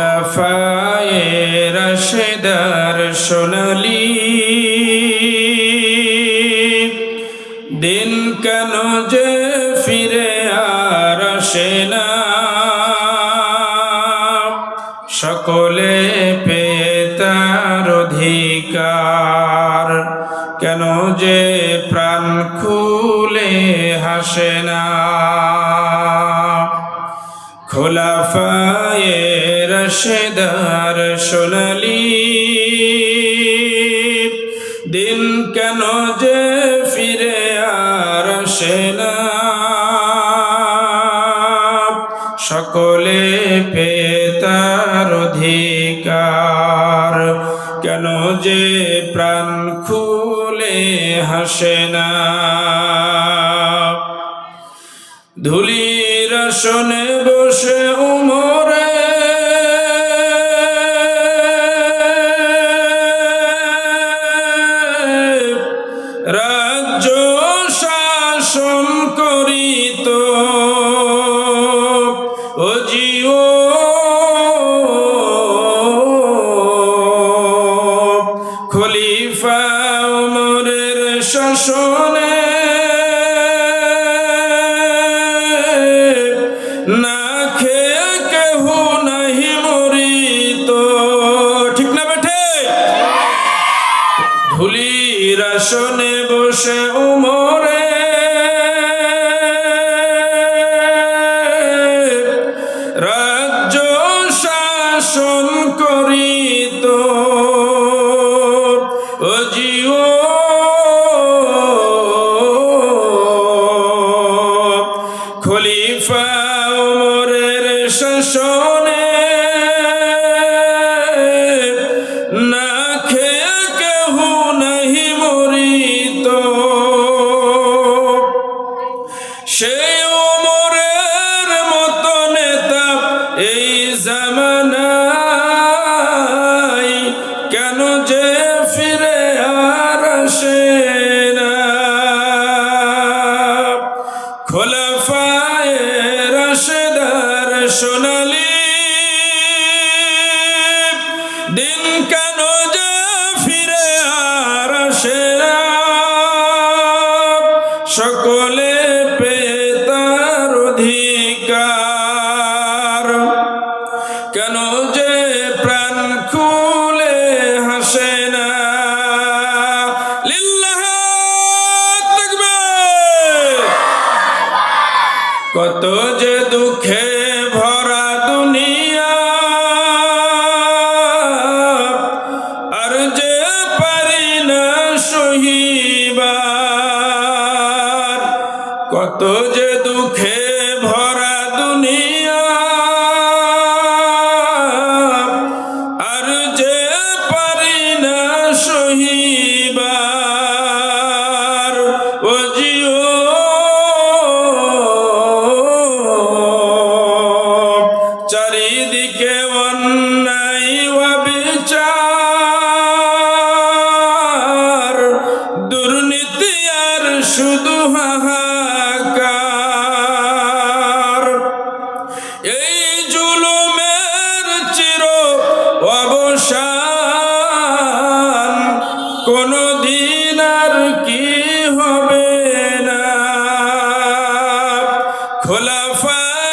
খোলাফায়ে রশেদার সোনালি। দিন কেন যে ফিরে আর আসে না। সকলে পেয়ে তার অধিকার। কেন যে প্রাণ খুলে হাসে না। খোলাফায়ে রশেদার সোনালি। দিন কেন যে ফিরে আর আসে না। সকলে পেয়ে তার অধিকার। কেন যে প্রাণ খুলে হাসে না। ধুলির আসনে বসে উমরে না খেয়ে কেহ নাহি মরিত। ঠিক না বেঠে? ধুলির আসনে বসে রাজ্য শাসন শাসনে কত যে দুঃখে ভরা দুনিয়া, আর যে পারি না সহিবার। কত যে দুঃখে ভরা দুনিয়া, আর যে পারি না সহিবার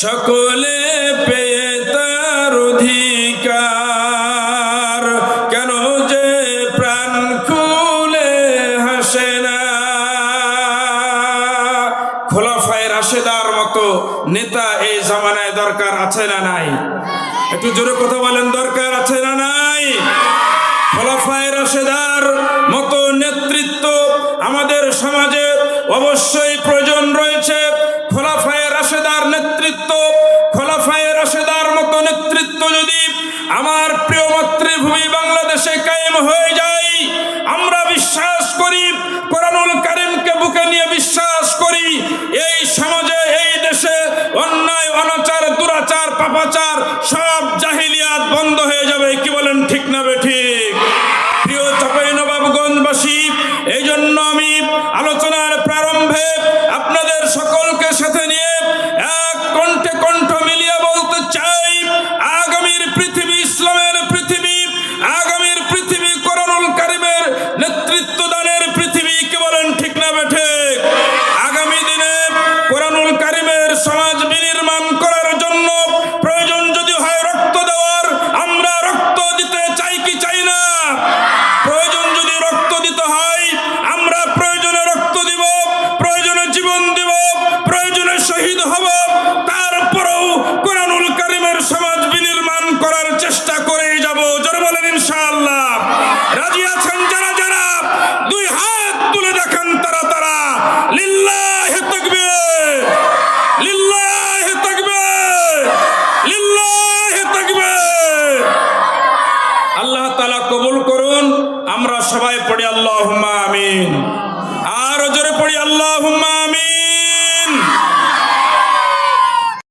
সকলে পেয়ে তার অধিকার। কেন যে প্রাণ খুলে হাসে না। খোলাফায় রাশেদার মতো নেতা এই জামানায় দরকার আছে না নাই? একটু জোরে কথা বলেন, দরকার আছে না নাই? খোলাফায় রাশেদার মতো নেতৃত্ব আমাদের সমাজের অবশ্যই প্রয়োজন রয়েছে। খোলাফায় পাচার সব জাহিলিয়াত বন্ধ হয়ে যাবে। রাজি আছেন যারা যারা? দুই হাত তুলে দেখান তারা তারা। লিল্লাহ আল্লাহ তালা কবুল করুন, আমরা সবাই পড়ি আল্লাহ আমিন। আর জোরে পড়ি আল্লাহ